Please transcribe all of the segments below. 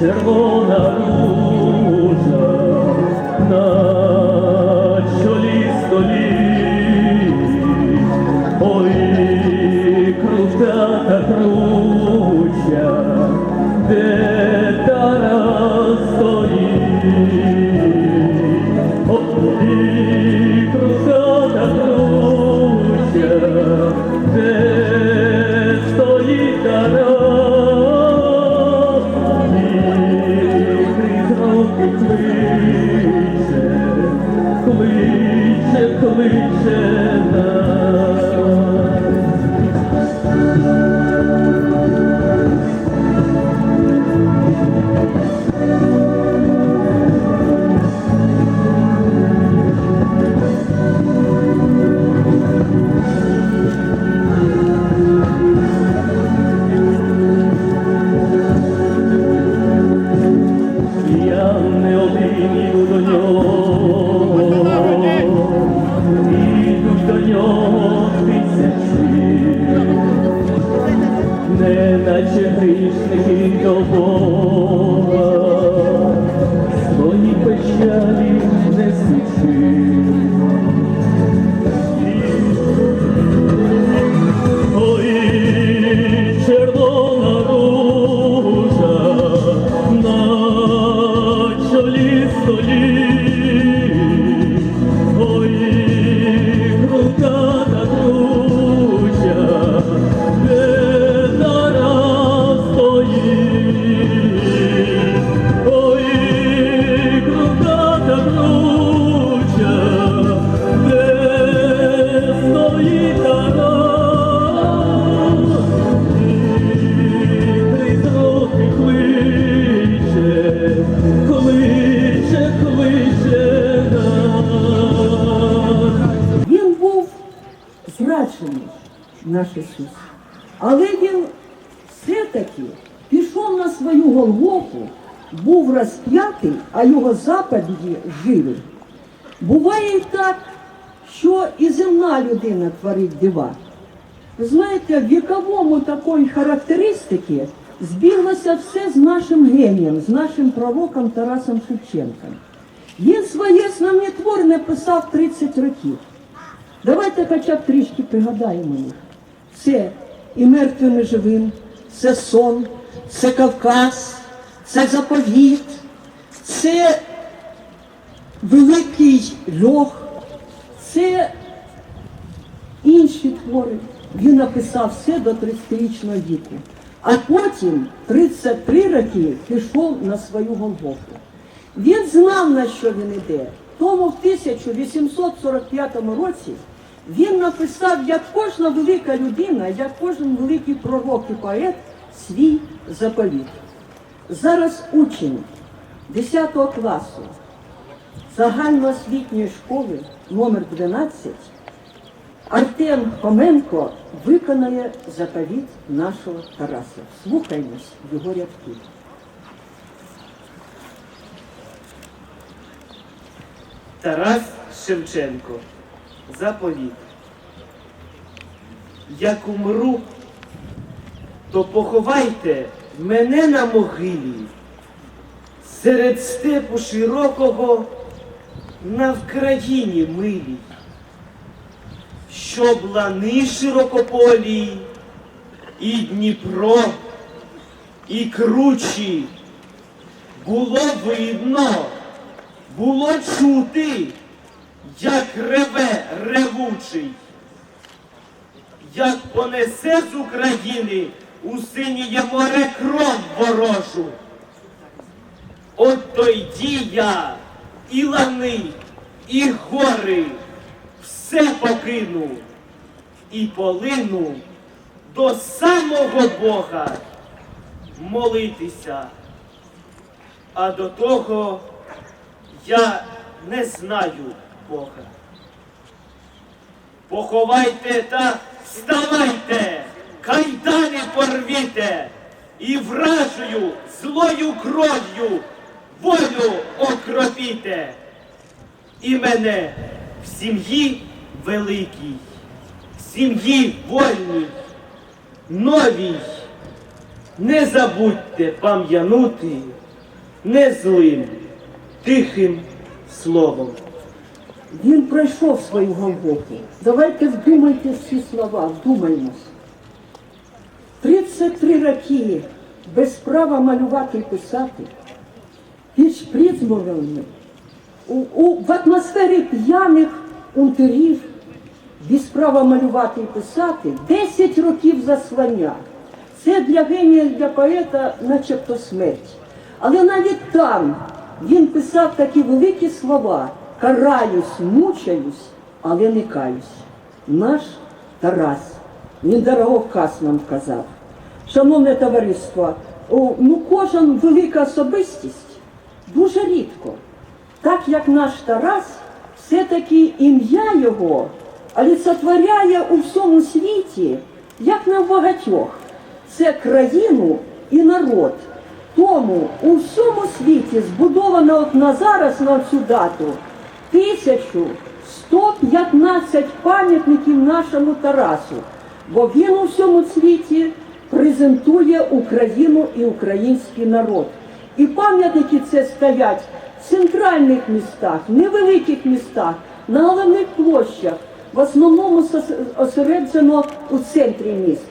червона ружа на чолі столі, ой, крута та круча, де Тарас стоїть, ой, крута та круча, де Ісус. Але він все-таки пішов на свою Голгофу, був розп'ятий, а його заповіді живі. Буває і так, що і земна людина творить дива. Знаєте, в віковому такої характеристики збіглося все з нашим генієм, з нашим пророком Тарасом Шевченком. Він своє основні твори написав 30 років. Давайте хоча б трішки пригадаємо їх. Це і мертвим, і живим, це сон, це Кавказ, це заповіт, це великий льох, це інші твори. Він написав все до 30-річного віку. А потім 33 роки пішов на свою Голгофу. Він знав, на що він іде. Тому в 1845 році він написав, як кожна велика людина, як кожен великий пророк і поет, свій заповіт. Зараз учень 10 класу загальноосвітньої школи номер 12 Артем Хоменко виконає заповіт нашого Тараса. Слухаймось його рядки. Тарас Шевченко. Заповіт. Як умру, то поховайте мене на могилі серед степу широкого на Вкраїні милій, щоб лани широкополі, і Дніпро, і кручі було видно, було чути, як реве ревучий, як понесе з України у синє море кров ворожу. От тоді я і лани, і гори все покину і полину до самого Бога молитися. А до того я не знаю Бога. Поховайте та вставайте, кайдани порвіте і вражою злою кров'ю волю окропіте. І мене в сім'ї великій, в сім'ї вольній, новій, не забудьте пам'янути не злим, тихим словом. Він пройшов свою Голгофу. Давайте вдумайте ці слова, вдумаймось. 33 роки без права малювати і писати, під у, в атмосфері п'яних унтерів, без права малювати і писати, 10 років заслання. Це для генія, для поета начебто смерть. Але навіть там він писав такі великі слова: караюсь, мучаюсь, але не каюсь. Наш Тарас, він дороговказ нам казав. Шановне товариство, ну кожен велика особистість дуже рідко. Так як наш Тарас, все-таки ім'я його олицетворяє у всьому світі, як на багатьох. Це країну і народ. Тому у всьому світі збудовано от на зараз на цю дату 1115 пам'ятників нашому Тарасу, бо він у всьому світі презентує Україну і український народ. І пам'ятники це стоять в центральних містах, невеликих містах, на головних площах, в основному осереджено у центрі міст.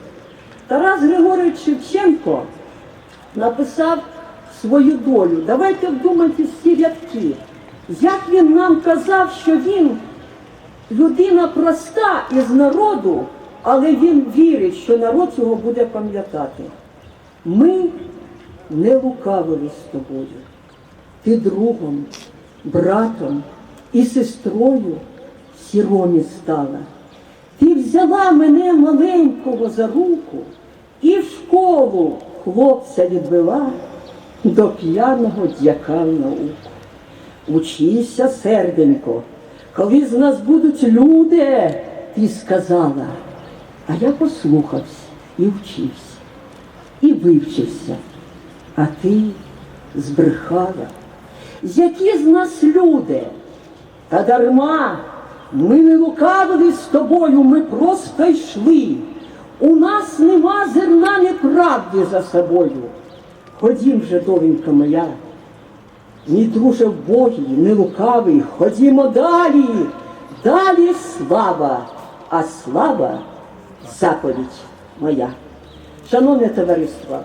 Тарас Григорович Шевченко написав свою долю. Давайте вдумайтесь ці рядки. Як він нам казав, що він людина проста із народу, але він вірить, що народ цього буде пам'ятати. Ми не лукавили з тобою. Ти другом, братом і сестрою сіромі стала. Ти взяла мене маленького за руку і в школу хлопця відвела до п'яного дяка науку. Учися, серденько, коли з нас будуть люди, ти сказала. А я послухався і вчився, і вивчився, а ти збрехала. Які з нас люди? Та дарма, ми не лукавили з тобою, ми просто йшли. У нас нема зерна неправди за собою. Ходім же, довінька моя, Ні друже в не лукавий, ходімо далі. Далі слава, а слава заповідь моя. Шановне товариство,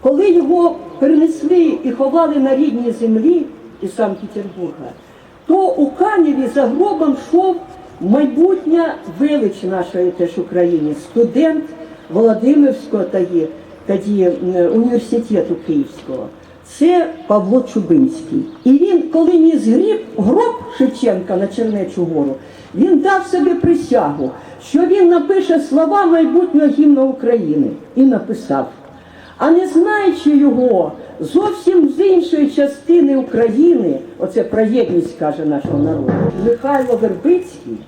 коли його перенесли і ховали на рідній землі із Санкт-Петербурга, то у Канєві за гробом йшов майбутня велич нашої теж України, студент Володимирського тоді, тоді е, університету Київського. Це Павло Чубинський. І він, коли ніс гріб, гроб Шевченка на Чернечу гору, він дав собі присягу, що він напише слова майбутнього гімна України. І написав. А не знаючи його зовсім з іншої частини України, оце про єдність каже нашого народу, Михайло Вербицький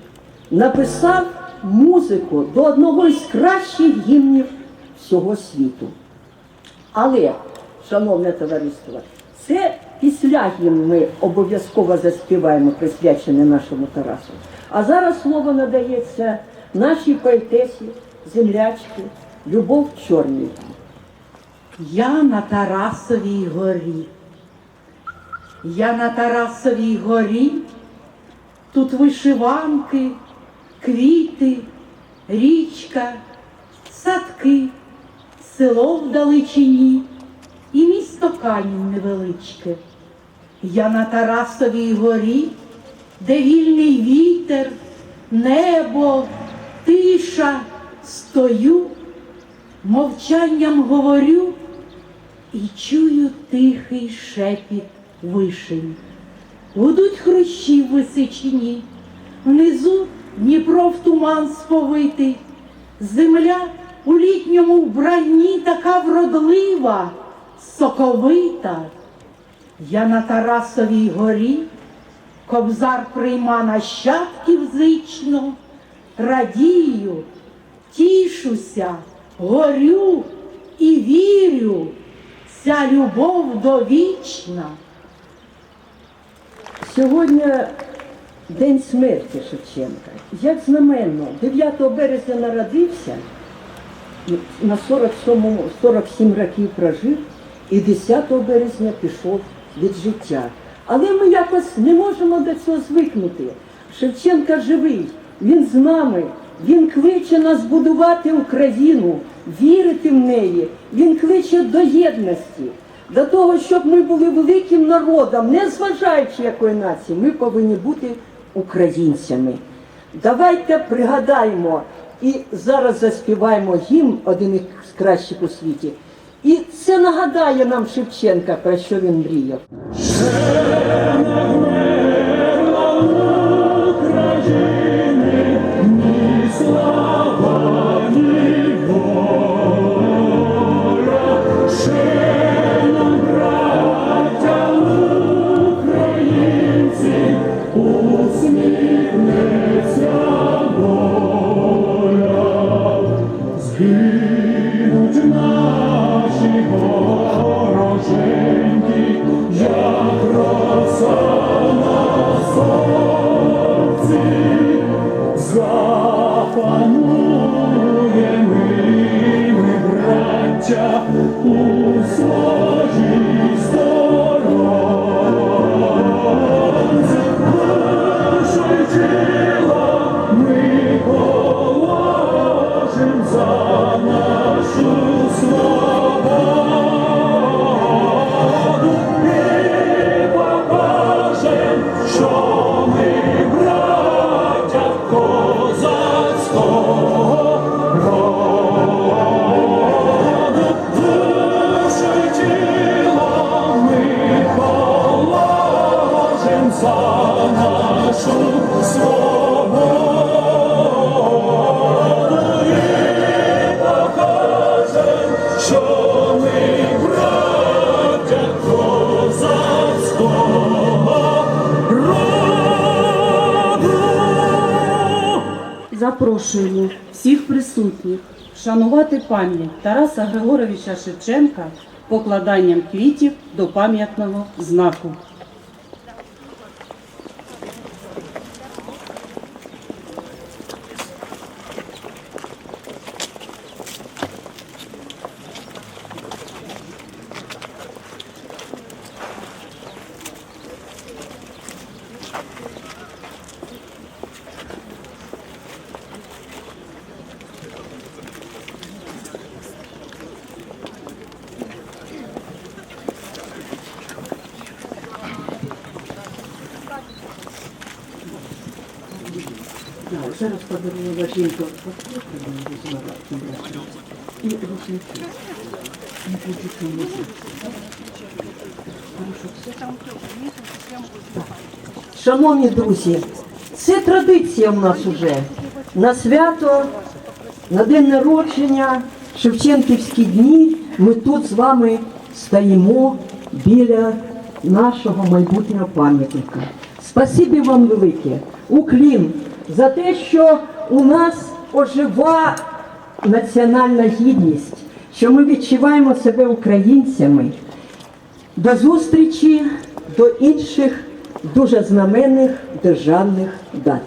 написав музику до одного із кращих гімнів всього світу. Але, шановне товариство, це після гімн ми обов'язково заспіваємо, присвячене нашому Тарасу. А зараз слово надається нашій поетесі, землячці Любов Чорній. Я на Тарасовій горі. Я на Тарасовій горі. Тут вишиванки, квіти, річка, садки, село вдалечині і місто Канів невеличке. Я на Тарасовій горі, де вільний вітер, небо, тиша, стою, мовчанням говорю і чую тихий шепіт вишень. Гудуть хрущі в височині, внизу Дніпро в туман сповитий, земля у літньому вбранні така вродлива, соковита. Я на Тарасовій горі, кобзар прийма нащадків зично, радію, тішуся, горю і вірю, ця любов довічна. Сьогодні день смерті Шевченка. Як знаменно, 9 березня народився, на 47, 47 років прожив і 10 березня пішов від життя. Але ми якось не можемо до цього звикнути. Шевченка живий, він з нами, він кличе нас будувати Україну, вірити в неї, він кличе до єдності, до того, щоб ми були великим народом, не зважаючи якої нації, ми повинні бути українцями. Давайте пригадаємо і зараз заспіваємо гімн, один із кращих у світі. І це нагадає нам Шевченка, про що він мріяв. Положим за нашу свободу і що ми браття козацького роду. Всіх присутніх вшанувати пам'ять Тараса Григоровича Шевченка покладанням квітів до пам'ятного знаку. Зараз подарувала жінка і рушники. Шановні друзі, це традиція в нас уже. На свято, на день народження, Шевченківські дні ми тут з вами стоїмо біля нашого майбутнього пам'ятника. Спасибі вам велике, уклін за те, що у нас ожива національна гідність, що ми відчуваємо себе українцями. До зустрічі до інших дуже знаменних державних дат.